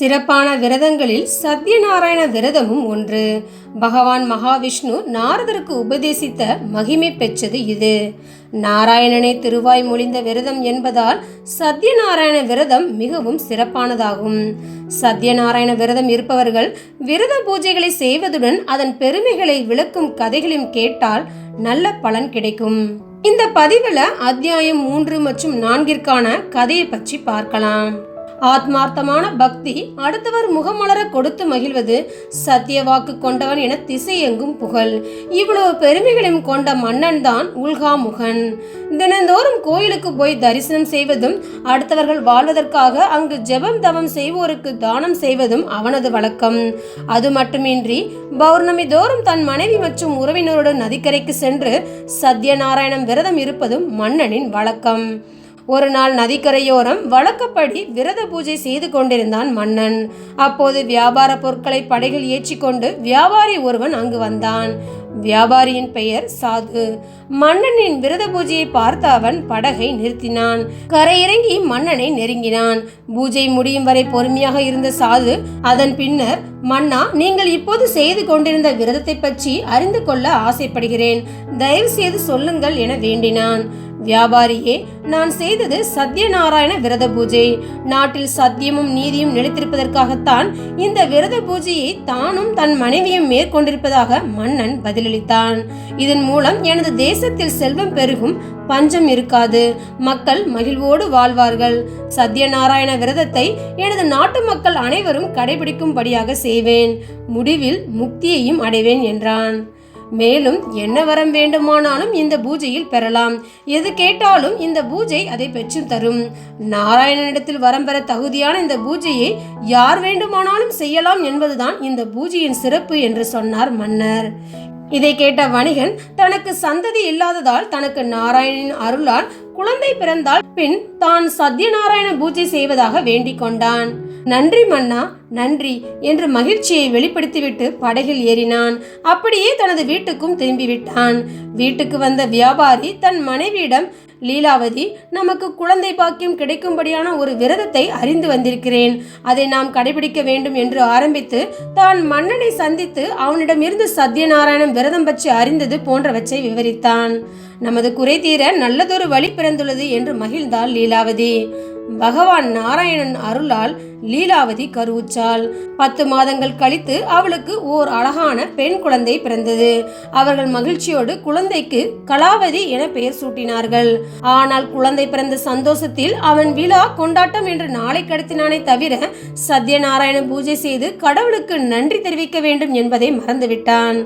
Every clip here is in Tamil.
சிறப்பான விரதங்களில் சத்யநாராயண விரதமும் ஒன்று. பகவான் மகாவிஷ்ணு நாரதருக்கு உபதேசித்த மகிமை பெற்றது இது. நாராயணனை திருவாய் மொழிந்த விரதம் என்பதால் சத்யநாராயண விரதம் மிகவும் சிறப்பானதாகும். சத்யநாராயண விரதம் இருப்பவர்கள் விரத பூஜைகளை செய்வதுடன் அதன் பெருமைகளை விளக்கும் கதைகளையும் கேட்டால் நல்ல பலன் கிடைக்கும். இந்த பதிவில் அத்தியாயம் மூன்று மற்றும் நான்கிற்கான கதையை பற்றி பார்க்கலாம். ஆத்மார்த்தமான பக்தி அடுத்தவர் முகமலர கொடுத்து மகிழ்வது சத்திய வாக்கு கொண்டவன் என திசையெங்கும் புகழ். இவ்வளவு பெருமைகளையும் கொண்ட மன்னன் தான் உல்காமுகன். தினந்தோறும் கோயிலுக்கு போய் தரிசனம் செய்வதும் அடுத்தவர்கள் வாழ்வதற்காக அங்கு ஜெபம் தவம் செய்வோருக்கு தானம் செய்வதும் அவனது வழக்கம். அது மட்டுமின்றி பௌர்ணமி தோறும் தன் மனைவி மற்றும் உறவினருடன் நதிக்கரைக்கு சென்று சத்யநாராயணம் விரதம் இருப்பதும் மன்னனின் வழக்கம். ஒரு நாள் நதிக்கரையோரம் வழக்கப்படி விரத பூஜை செய்து கொண்டிருந்தான் மன்னன். அப்போது வியாபார பொருட்களை படைகள் ஏற்றிக்கொண்டு வியாபாரி ஒருவன் அங்கு வந்தான். வியாபாரியின் பெயர் சாது. மன்னனின் விரத பூஜையை பார்த்த அவன் படகை நிறுத்தினான். கரையிறங்கி மன்னனை நெருங்கினான். பூஜை முடியும் வரை பொறுமையாக இருந்த சாது அதன் பின்னர் மன்னா நீங்கள் இப்போது செய்து கொண்டிருந்த விரதத்தை பற்றி அறிந்து கொள்ள ஆசைப்படுகிறேன். தயவு செய்து சொல்லுங்கள் என வேண்டினான். வியாபாரியே நான் செய்தது சத்யநாராயண விரத பூஜை. நாட்டில் சத்தியமும் நீதியும் நிலைத்திருப்பதற்காகத்தான் இந்த விரத பூஜையை தானும் தன் மனைவியும் மேற்கொண்டிருப்பதாக மன்னன் பதிலளித்தான். இதன் மூலம் எனது தேசத்தில் செல்வம் பெருகும் பஞ்சம் இருக்காது. மக்கள் மகிழ்வோடு வாழ்வார்கள். சத்யநாராயண விரதத்தை எனது நாட்டு மக்கள் அனைவரும் கடைபிடிக்கும்படியாக செய்வேன். முடிவில் முக்தியையும் அடைவேன் என்றான். மேலும் என்ன வரம் வேண்டுமானாலும் இந்த பூஜையில் பெறலாம். எது கேட்டாலும் இந்த பூஜை அதை பெற்று தரும். நாராயணனிடத்தில் வரம் பெற தகுதியான இந்த பூஜையை யார் வேண்டுமானாலும் செய்யலாம் என்பதுதான் இந்த பூஜையின் சிறப்பு என்று சொன்னார் மன்னர். இதை கேட்ட வணிகன் தனக்கு சந்ததி இல்லாததால் தனக்கு நாராயணின் அருளால் குழந்தை பிறந்தால் பின் தான் சத்யநாராயண பூஜை செய்வதாக வேண்டிக் கொண்டான். நன்றி மன்னா நன்றி என்று மகிழ்ச்சியை வெளிப்படுத்திவிட்டு படகில் ஏறினான். அப்படியே தனது வீட்டுக்கும் திரும்பிவிட்டான். வீட்டுக்கு வந்த வியாபாரி தன் மனைவியிடம் லீலாவதி நமக்கு குழந்தை பாக்கியம் கிடைக்கும்படியான ஒரு விரதத்தை அறிந்து வந்திருக்கிறேன். அதை நாம் கடைபிடிக்க வேண்டும் என்று ஆரம்பித்து தான் மன்னனை சந்தித்து அவனிடமிருந்து சத்யநாராயணன் விரதம் பற்றி அறிந்தது போன்றவற்றை விவரித்தான். நமது குறை தீர நல்லதொரு வழி பிறந்துள்ளது என்று மகிழ்ந்தாள் லீலாவதி. பகவான் நாராயணன் அருளால் லீலாவதி கருவுற்றாள் பத்து மாதங்கள் கழித்து அவளுக்கு ஓர் அழகான பெண் குழந்தை பிறந்தது. அவர்கள் மகிழ்ச்சியோடு குழந்தைக்கு கலாவதி என பெயர் சூட்டினார்கள். ஆனால் குழந்தை பிறந்த சந்தோஷத்தில் அவன் விழா கொண்டாட்டம் என்று நாளை கடத்தினானே தவிர சத்யநாராயண பூஜை செய்து கடவுளுக்கு நன்றி தெரிவிக்க வேண்டும் என்பதை மறந்துவிட்டான்.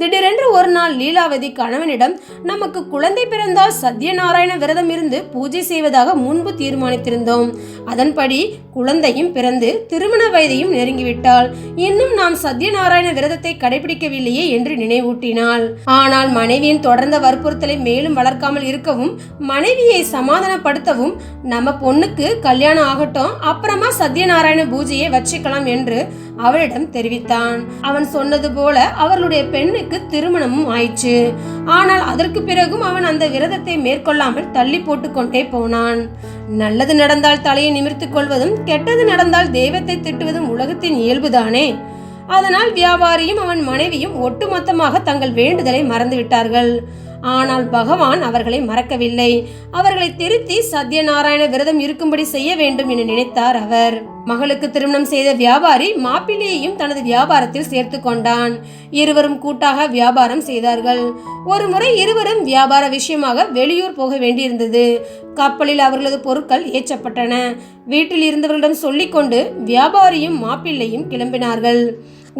திடீரென்று ஒரு நாள் லீலாவதி கணவனிடம் நமக்கு குழந்தை பிறந்தால் சத்யநாராயண விரதம் இருந்து பூஜை செய்வதாக முன்பு தீர்மானித்திருந்தோம். அதன்படி குழந்தையும் பிறந்து திருமண வயதையும் நெருங்கிவிட்டாள். இன்னும் நாம் சத்யநாராயண விரதத்தை கடைபிடிக்கவில்லையே என்று நினைவூட்டினாள். ஆனால் மனைவியின் தொடர்ந்த வற்புறுத்தலை மேலும் வளர்க்காமல் இருக்கவும் மனைவியை சமாதானப்படுத்தவும் நம்ம பொண்ணுக்கு கல்யாணம் ஆகட்டும் அப்புறமா சத்யநாராயண பூஜையை வச்சுக்கலாம் என்று அவளிடம் தெரிவித்தான். அவன் சொன்னது போல அவர்களுடைய பெண்ணுக்கு திருமணமும் ஆயிற்று. ஆனால் அதற்கு பிறகும் அவன் அந்த விரதத்தை மேற்கொள்ளாமல் தள்ளி போட்டு கொண்டே போனான். நல்லது நடந்தால் தலையை நிமிர்த்து கொள்வதும் கெட்டது நடந்தால் தெய்வத்தை திட்டுவதும் உலகத்தின் இயல்புதானே. அதனால் வியாபாரியும் அவன் மனைவியும் ஒட்டுமொத்தமாக தங்கள் வேண்டுதலை மறந்துவிட்டார்கள். ஆனால் பகவான் அவர்களை மறக்கவில்லை. அவர்களை திருத்தி சத்யநாராயண விரதம் இருக்கும்படி செய்ய வேண்டும் என நினைத்தார் அவர். மகளுக்கு திருமணம் செய்த வியாபாரி மாப்பிள்ளையையும் தனது வியாபாரத்தில் சேர்த்து கொண்டான். இருவரும் கூட்டாக வியாபாரம் செய்தார்கள். ஒரு முறை இருவரும் வியாபார விஷயமாக வெளியூர் போக வேண்டியிருந்தது. கப்பலில் அவர்களது பொருட்கள் ஏற்றப்பட்டன. வீட்டில் இருந்தவர்களிடம் சொல்லிக்கொண்டு வியாபாரியும் மாப்பிள்ளையும் கிளம்பினார்கள்.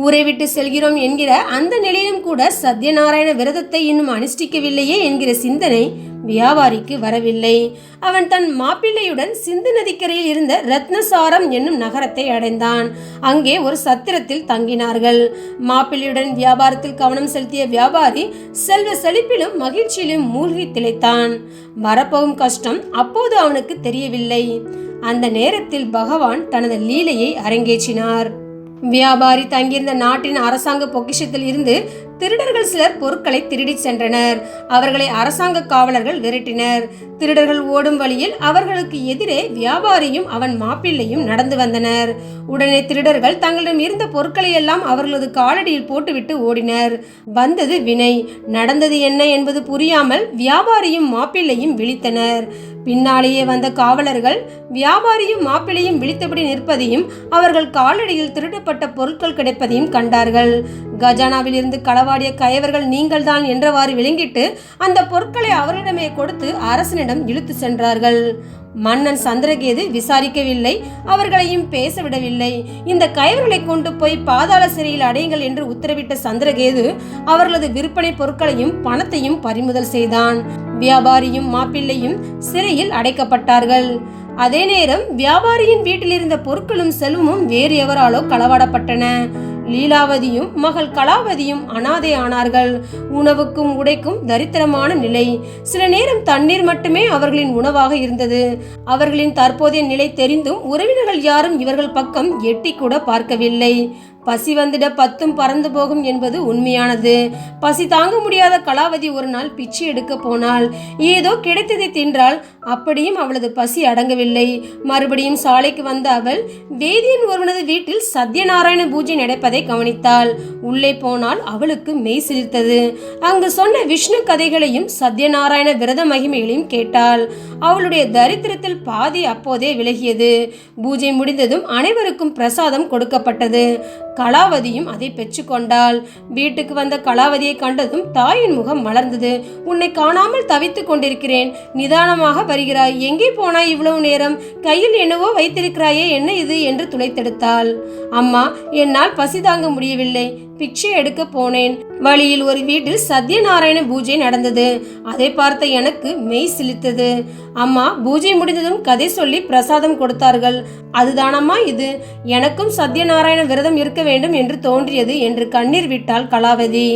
ஊரை விட்டு செல்கிறோம் என்கிற அந்த நிலையிலும் கூட சத்யநாராயண விரதத்தை இன்னும் அனுஷ்டிக்கவில்லையே என்கிற சிந்தனை வியாபாரிக்கு வரவில்லை. அவன் தன் மாப்பிள்ளையுடன் சிந்து நதிக்கரையில் இருந்த ரத்னசாரம் என்னும் நகரத்தை அடைந்தான். அங்கே ஒரு சத்திரத்தில் தங்கினார்கள். மாப்பிள்ளையுடன் வியாபாரத்தில் கவனம் செலுத்திய வியாபாரி செல்வ செழிப்பிலும் மகிழ்ச்சியிலும் மூழ்கி திளைத்தான். வரப்போகும் கஷ்டம் அப்போது அவனுக்கு தெரியவில்லை. அந்த நேரத்தில் பகவான் தனது லீலையை அரங்கேற்றினார். வியாபாரி தங்கியிருந்த நாட்டின் அரசாங்க பொக்கிஷத்தில் இருந்து திருடர்கள் சிலர் பொருட்களை திருடிச் சென்றனர். அவர்களை அரசாங்க காவலர்கள் விரட்டினர். திருடர்கள் ஓடும் வழியில் அவர்களுக்கு எதிரே வியாபாரியும் அவன் மாப்பிள்ளையும் நடந்து வந்தனர். உடனே திருடர்கள் தங்களிடம் இருந்த பொருட்களை எல்லாம் அவர்களது காலடியில் போட்டுவிட்டு ஓடினர். வந்தது வினை. நடந்தது என்ன என்பது புரியாமல் வியாபாரியும் மாப்பிள்ளையும் விழித்தனர். பின்னாலேயே வந்த காவலர்கள் வியாபாரியும் மாப்பிள்ளையும் விழித்தபடி நிற்பதையும் அவர்கள் காலடியில் திருடப்பட்ட பொருட்கள் கிடைப்பதையும் கண்டார்கள். கஜானாவில் இருந்து களவாடிய கயவர்கள் நீங்கள்தான் என்றவாறு விளங்கிட்டு அந்த பொருட்களை அவரிடமே கொடுத்து அரசனிடம் இழுத்து சென்றார்கள். மன்னன் சந்திரகேது விசாரிக்கவில்லை அவர்களையும் பேசவிடவில்லை. இந்த கயவர்களை கொண்டு போய் பாதாள சிறையில் அடையுங்கள் என்று உத்தரவிட்ட சந்திரகேது அவர்களது விற்பனை பொருட்களையும் பணத்தையும் பறிமுதல் செய்தான். வியாபாரியும் மாப்பிள்ளையும் சிறையில் அடைக்கப்பட்டார்கள். அதே நேரம் வியாபாரியின் வீட்டில் இருந்த பொருட்களும் செல்வமும் வேறு எவராலோ களவாடப்பட்டன. லீலாவதியும் மகள் கலாவதியும் அனாதை ஆனார்கள். உணவுக்கும் உடைக்கும் தரித்திரமான நிலை. சில நேரம் தண்ணீர் மட்டுமே அவர்களின் உணவாக இருந்தது. அவர்களின் தற்போதைய நிலை தெரிந்தும் உறவினர்கள் யாரும் இவர்கள் பக்கம் எட்டி கூட பார்க்கவில்லை. பசி வந்திட பத்தும் பறந்து போகும் என்பது உண்மையானது. பசி தாங்க முடியாத கலாவதி ஒரு நாள் பிச்சை எடுக்க போனாள். ஏதோ கிடைத்ததை தின்றால் அப்படியும் அவளது பசி அடங்கவில்லை. மறுபடியும் சாலைக்கு வந்த அவள் வேதியன் ஒருவனது வீட்டில் சத்யநாராயண பூஜை நடப்பதை கவனித்தாள். உள்ளே போனால் அவளுக்கு மெய் சிலிர்த்தது. அங்கு சொன்ன விஷ்ணு கதைகளையும் சத்யநாராயண விரத மகிமைகளையும் கேட்டாள். அவளுடைய தரித்திரத்தில் பாதி அப்போதே விலகியது. பூஜை முடிந்ததும் அனைவருக்கும் பிரசாதம் கொடுக்கப்பட்டது. கலாவதியும் அதை பெற்றுக்கொண்டாள் வீட்டுக்கு வந்த கலாவதியை கண்டதும் தாயின் முகம் மலர்ந்தது. உன்னை காணாமல் தவித்துக் கொண்டிருக்கிறேன். நிதானமாக வருகிறாய். எங்கே போனாய் இவ்வளவு நேரம்? கையில் என்னவோ வைத்திருக்கிறாயே. என்ன இது? என்று துளைத்தெடுத்தாள். அம்மா என்னால் பசி தாங்க முடியவில்லை. பிச்சை எடுக்க போனேன். வழியில் ஒரு வீட்டில் சத்யநாராயண பூஜை நடந்தது. அதை பார்த்த எனக்கு மெய் சிலித்தது. அம்மா பூஜை முடிந்ததும் கதை சொல்லி பிரசாதம் கொடுத்தார்கள். அதுதானம்மா இது? எனக்கும் சத்யநாராயண விரதம் இருக்க வேண்டும் என்று தோன்றியது என்று கண்ணீர் விட்டாள் கலாவதி.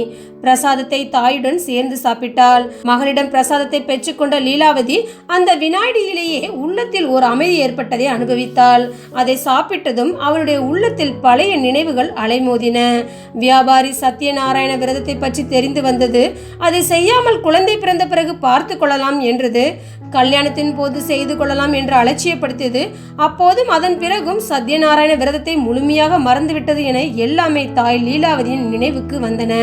பிரசாதத்தை தாயுடன் சேர்ந்து சாப்பிட்டாள். மகளிடம் பிரசாதத்தை பெற்றுக்கொண்ட லீலாவதி அந்த வினாடியிலேயே உள்ளத்தில் ஒரு அமைதி ஏற்பட்டதை அனுபவித்தாள். அதை சாப்பிட்டதும் அவளுடைய உள்ளத்தில் பழைய நினைவுகள் அலைமோதின. வியாபாரி சத்யநாராயண விரதத்தை பற்றி தெரிந்து வந்தது அதை செய்யாமல் குழந்தை பிறந்த பிறகு பார்த்து கொள்ளலாம் என்றது. கல்யாணத்தின் போது செய்து கொள்ளலாம் என்று அலட்சியப்படுத்தியது அப்போதும் அதன் பிறகும் சத்யநாராயண விரதத்தை முழுமையாக மறந்துவிட்டது என எல்லாமே தாய் லீலாவதியின் நினைவுக்கு வந்தன.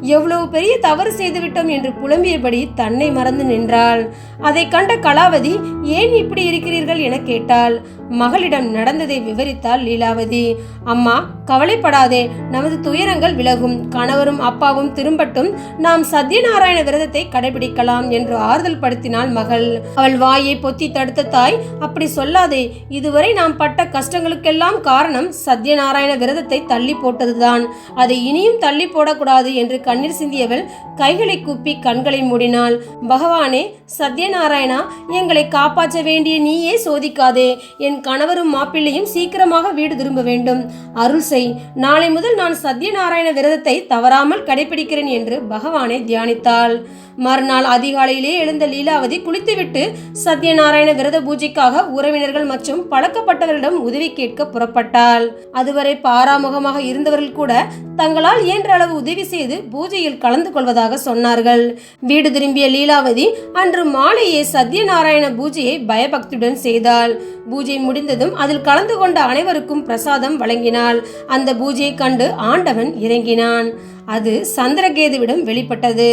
எவ்வளவு பெரிய தவறு செய்துவிட்டோம் என்று புலம்பியபடி தன்னை மறந்து நின்றாள். அதை கண்ட கலாவதி ஏன் இப்படி இருக்கிறீர்கள்? என கேட்டாள். மகளிடம் நடந்ததை விவரித்தாள் லீலாவதி. அம்மா கவலைப்படாதே நமது துயரங்கள் விலகும். கணவரும் அப்பாவும் திரும்பட்டும். நாம் சத்யநாராயண விரதத்தை கடைபிடிக்கலாம் என்று ஆறுதல் படுத்தினாள் மகள். அவள் வாயை பொத்தி தடுத்த தாய் அப்படி சொல்லாதே. இதுவரை நாம் பட்ட கஷ்டங்களுக்கெல்லாம் காரணம் சத்யநாராயண விரதத்தை தள்ளி போட்டதுதான். அதை இனியும் தள்ளி போடக்கூடாது என்று கண்ணீர் சிந்தியவள் கைகளை கூப்பி கண்களை மூடினாள். பகவானே சத்யநாராயணா எங்களை காப்பாற்ற வேண்டிய நீயே சோதிக்காதே. என் கணவரும் மாப்பிள்ளையும் சீக்கிரமாக வீடு திரும்ப வேண்டும். அருள் செய். நாளை முதல் நான் சத்யநாராயண விரதத்தை தவறாமல் கடைபிடிக்கிறேன் என்று பகவானை தியானித்தாள். மறுநாள் அதிகாலையிலே எழுந்த லீலாவதி குளித்துவிட்டு சத்யநாராயண விரத பூஜைக்காக உறவினர்கள் மற்றும் பழக்கப்பட்டவர்களிடம் உதவி கேட்க புறப்பட்டாள். அதுவரை பாராமுகமாக இருந்தவர்கள் கூட தங்களால் இயன்ற அளவு உதவி செய்து பூஜையில் கலந்து கொள்வதாக சொன்னார்கள். வீடு திரும்பிய லீலாவதி அன்று மாலையே சத்யநாராயண பூஜையை பயபக்தியுடன் செய்தாள். பூஜை முடிந்ததும் அதில் கலந்து கொண்ட அனைவருக்கும் பிரசாதம் வழங்கினாள். அந்த பூஜையை கண்டு ஆண்டவன் இறங்கினான் அது சந்திரகேதுவிடம் வெளிப்பட்டது.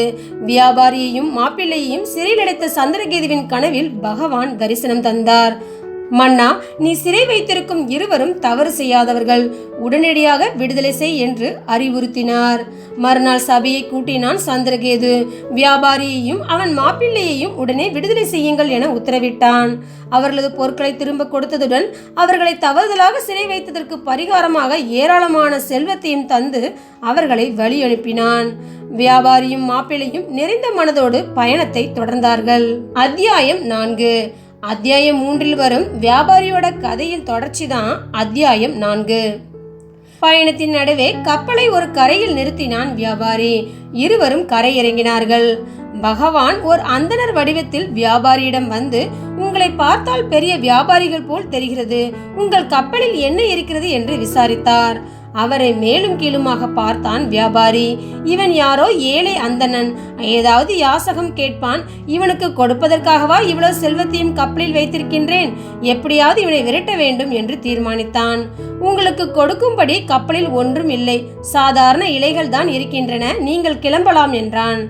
வியாபாரியையும் மாப்பிள்ளையையும் சிறையில் அடைத்த சந்திரகேதுவின் கனவில் பகவான் தரிசனம் தந்தார். மன்னா நீ சிறை வைத்திருக்கும் இருவரும் தவறு செய்யாதவர்கள். உடனடியாக விடுதலை செய் என்று அறிவுறுத்தினார். மறுநாள் சபையை கூட்டினான் சந்திரகேது. வியாபாரியையும் அவன் மாப்பிள்ளையையும் உடனே விடுதலை செய்யுங்கள் என உத்தரவிட்டான். அவர்களது பொருட்களை திரும்ப கொடுத்ததுடன் அவர்களை தவறுதலாக சிறை வைத்ததற்கு பரிகாரமாக ஏராளமான செல்வத்தையும் தந்து அவர்களை வழி அனுப்பினான் வியாபாரியும் மாப்பிள்ளையும் நிறைந்த மனதோடு பயணத்தை தொடர்ந்தார்கள். அத்தியாயம் நான்கு. அத்தியாயம் மூன்றில் வரும் வியாபாரியோட கதையின் தொடர்ச்சி தான் அத்தியாயம் நான்கு. பயணத்தின் நடுவே கப்பலை ஒரு கரையில் நிறுத்தினான் வியாபாரி. இருவரும் கரை இறங்கினார்கள் பகவான் ஒரு அந்தணர் வடிவத்தில் வியாபாரியிடம் வந்து உங்களை பார்த்தால் பெரிய வியாபாரிகள் போல் தெரிகிறது. உங்கள் கப்பலில் என்ன இருக்கிறது? என்று விசாரித்தார். அவரை மேலும் கீழுமாக பார்த்தான் வியாபாரி. இவன் யாரோ? ஏழை அந்தணன். ஏதாவது யாசகம் கேட்பான். இவனுக்கு கொடுப்பதற்காகவா இவ்வளவு செல்வத்தையும் கப்பலில் வைத்திருக்கின்றேன்? எப்படியாவது இவனை விரட்ட வேண்டும் என்று தீர்மானித்தான். உங்களுக்கு கொடுக்கும்படி கப்பலில் ஒன்றும் இல்லை. சாதாரண இலைகள் தான் இருக்கின்றன. நீங்கள் கிளம்பலாம் என்றான்.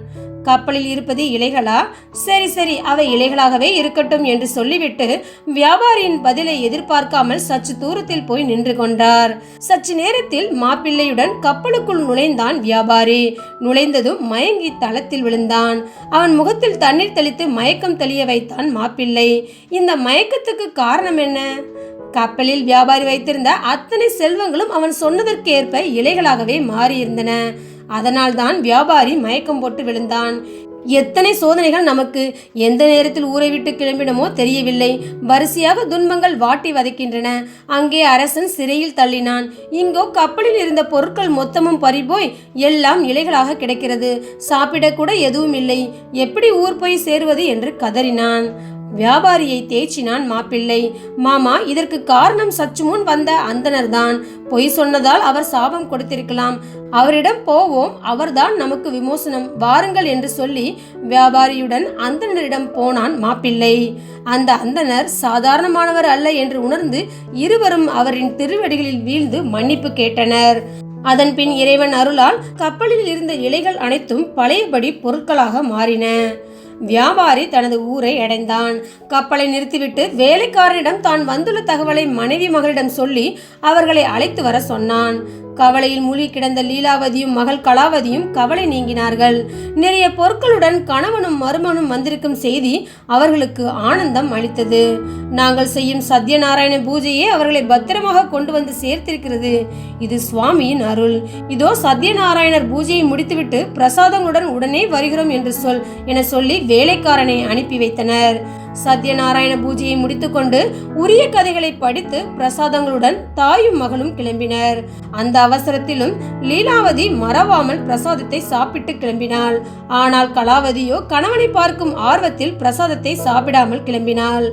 கப்பலில் இருப்பது இலைகளா? சரி சரி அவை இலைகளாகவே இருக்கட்டும் என்று சொல்லிவிட்டு வியாபாரியின் பதிலை எதிர்பார்க்காமல் சற்று தூரத்தில் போய் நின்று கொண்டார். சற்று நேரத்தில் மாப்பிள்ளையுடன் கப்பலுக்குள் நுழைந்தான் வியாபாரி. நுழைந்ததும் மயங்கி தளத்தில் விழுந்தான். அவன் முகத்தில் தண்ணீர் தெளித்து மயக்கம் தெளிய வைத்தான் மாப்பிள்ளை. இந்த மயக்கத்துக்கு காரணம் என்ன? கப்பலில் வியாபாரி வைத்திருந்த அத்தனை செல்வங்களும் அவன் சொன்னதற்கேற்ப இலைகளாகவே மாறியிருந்தன. அதனால்தான் வியாபாரி மயக்கம் போட்டு விழுந்தான். எத்தனை சோதனைகள் நமக்கு எந்த நேரத்தில் ஊரை விட்டு கிளம்பினமோ தெரியவில்லை. வரிசையாக துன்பங்கள் வாட்டி வதைக்கின்றன. அங்கே அரசன் சிறையில் தள்ளினான். இங்கோ கப்பலில் இருந்த பொருட்கள் மொத்தமும் பறிபோய் எல்லாம் இலைகளாக கிடைக்கிறது. சாப்பிடக்கூட எதுவும் இல்லை. எப்படி ஊர் போய் சேருவது என்று கதறினான். வியாபாரியை தேய்ச்சினான் மாப்பிள்ளை. மாமா இதற்கு காரணம் சற்று முன் வந்த அந்தணர்தான். பொய் சொன்னதால் அவர் சாபம் கொடுத்திருக்கலாம். அவரிடம் போவோம் அவர்தான் நமக்கு விமோசனம். வாருங்கள் என்று சொல்லி வியாபாரியுடன் அந்தணரிடம் போனான் மாப்பிள்ளை. அந்த அந்தணர் சாதாரணமானவர் அல்ல என்று உணர்ந்து இருவரும் அவரின் திருவடிகளில் வீழ்ந்து மன்னிப்பு கேட்டனர். அதன் பின் இறைவன் அருளால் கப்பலில் இருந்த இலைகள் அனைத்தும் பழையபடி பொருட்களாக மாறின. வியாபாரி தனது ஊரை அடைந்தான். கப்பலை நிறுத்திவிட்டு வேலைக்காரனிடம் தான் வந்துள்ள தகவலை மனைவி மகளிடம் சொல்லி அவர்களை அழைத்து வர சொன்னான். கவலையில் மூழ்கி கிடந்த லீலாவதியும் மகள் கலாவதியும் கவலை நீங்கினார்கள். நிறைய பொருட்களுடன் கணவனும் மருமனும் வந்திருக்கும் செய்தி அவர்களுக்கு ஆனந்தம் அளித்தது. நாங்கள் செய்யும் சத்யநாராயண பூஜையே அவர்களை பத்திரமாக கொண்டு வந்து சேர்த்திருக்கிறது. இது சுவாமியின் அருள். இதோ சத்யநாராயணர் பூஜையை முடித்துவிட்டு பிரசாதங்களுடன் உடனே வருகிறோம் என்று சொல் என சொல்லி வேலைக்காரனை அனுப்பி வைத்தனர். சத்யநாராயண பூஜையை முடித்துக்கொண்டு உரிய கதைகளை படித்து பிரசாதங்களுடன் தாயும் மகளும் கிளம்பினர். அந்த அவசரத்திலும் லீலாவதி மறவாமல் பிரசாதத்தை சாப்பிட்டு கிளம்பினாள். ஆனால் கலாவதியோ கணவனை பார்க்கும் ஆர்வத்தில் பிரசாதத்தை சாப்பிடாமல் கிளம்பினாள்.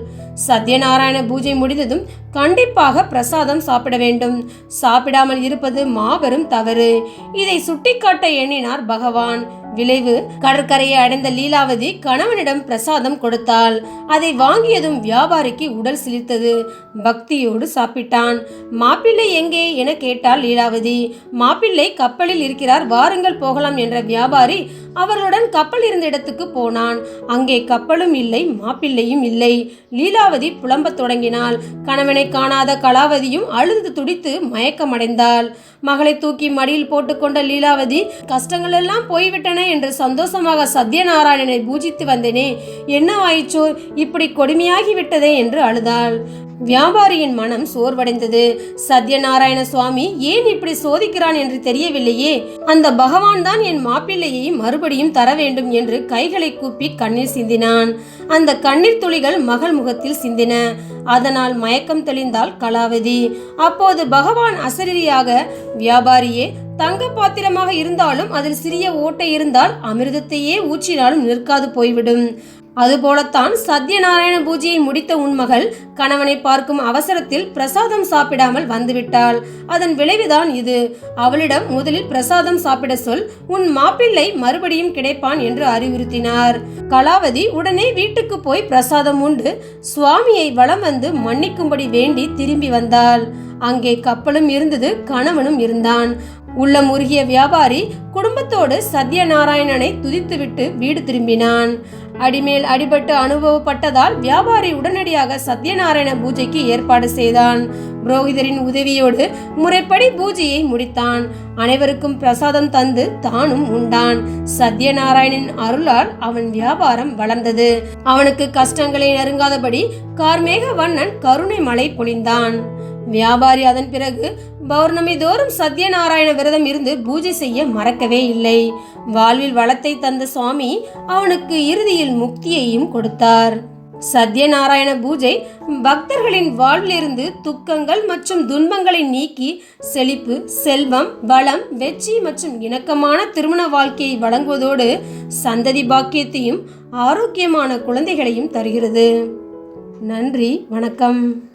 சத்யநாராயண பூஜை முடிந்ததும் கண்டிப்பாக பிரசாதம் சாப்பிட வேண்டும். சாப்பிடாமல் இருப்பது மாபெரும் தவறு. இதை சுட்டிக்காட்ட எண்ணினார் பகவான். விளைவு. கடற்கரையை அடைந்த லீலாவதி கணவனிடம் பிரசாதம் கொடுத்தாள். அதை வாங்கியதும் வியாபாரிக்கு உடல் சிலிர்த்தது. பக்தியோடு சாப்பிட்டான். மாப்பிள்ளை எங்கே என கேட்டாள் லீலாவதி. மாப்பிள்ளை கப்பலில் இருக்கிறார் வாருங்கள் போகலாம் என்ற வியாபாரி அவர்களுடன் கப்பல் இருந்த இடத்துக்கு போனான். அங்கே கப்பலும் இல்லை மாப்பிள்ளையும் இல்லை. லீலாவதி புலம்பத் தொடங்கினாள். கணவனை காணாத கலாவதியும் அழுது துடித்து மயக்கமடைந்தாள். மகளை தூக்கி மடியில் போட்டுக்கொண்ட லீலாவதி கஷ்டங்கள் எல்லாம் போய்விட்டன என்று சந்தோஷமாக சத்யநாராயணனை பூஜித்து வந்தேனே. என்ன ஆயிற்றோ? இப்படி கொடுமையாகி விட்டதே என்று அழுதாள். வியாபாரியின் மனம் சோர்வடைந்தது. சத்யநாராயண சுவாமி ஏன் இப்படி சோதிக்கிறான் என்று தெரியவில்லையே? அந்த பகவான் தான் என் மாப்பிள்ளையை மறு மறுபடியும் தர வேண்டும் என்று கைகளை கூப்பி கண்ணீர் சிந்தினான். அந்த கண்ணீர் துளிகள் மகள் முகத்தில் சிந்தின. அதனால் மயக்கம் தெளிந்தாள் கலாவதி. அப்போது பகவான் அசரீரியாக வியாபாரியே தங்க பாத்திரமாக இருந்தாலும் அதில் சிறிய ஓட்டை இருந்தால் அமிர்தத்தையே ஊற்றினாலும் நிற்காது போய்விடும். அதுபோலத்தான் சத்யநாராயண பூஜையை முடித்த உன் மகள் கணவனை பார்க்கும் அவசரத்தில் பிரசாதம் சாப்பிடாமல் வந்துவிட்டாள். அதன் விளைவுதான் இது. அவளிடம் முதலில் பிரசாதம் சாப்பிட சொல். உன் மாப்பிள்ளை மறுபடியும் கிடைப்பான் என்று அறிவுறுத்தினார். கலாவதி உடனே வீட்டுக்கு போய் பிரசாதம் உண்டு. சுவாமியை வலம் வந்து மன்னிக்கும்படி வேண்டி திரும்பி வந்தாள். அங்கே கப்பலும் இருந்தது கணவனும் இருந்தான். உள்ள முருகிய வியாபாரி குடும்பத்தோடு சத்யநாராயணனை துதித்துவிட்டு வீடு திரும்பினான். அடிமேல் அடிபட்டு அனுபவப்பட்டதால் வியாபாரி உடனடியாக சத்யநாராயண பூஜைக்கு ஏற்பாடு செய்தான். புரோகிதரின் உதவியோடு முறைப்படி பூஜையை முடித்தான். அனைவருக்கும் பிரசாதம் தந்து தானும் உண்டான். சத்யநாராயணின் அருளால் அவன் வியாபாரம் வளர்ந்தது. அவனுக்கு கஷ்டங்களை நெருங்காதபடி கார்மேக வண்ணன் கருணை மழை பொழிந்தான். வியாபாரி அதன் பிறகு பௌர்ணமி தோறும் சத்யநாராயண விரதம் இருந்து பூஜை செய்ய மறக்கவே இல்லை. வாழ்வில் வளத்தை தந்த சுவாமி அவனுக்கு இறுதியில் முக்தியையும் கொடுத்தார். சத்யநாராயண பூஜை பக்தர்களின் வாழ்விலிருந்து துக்கங்கள் மற்றும் துன்பங்களை நீக்கி செழிப்பு செல்வம் வளம் வெற்றி மற்றும் இணக்கமான திருமண வாழ்க்கையை வழங்குவதோடு சந்ததி பாக்கியத்தையும் ஆரோக்கியமான குழந்தைகளையும் தருகிறது. நன்றி வணக்கம்.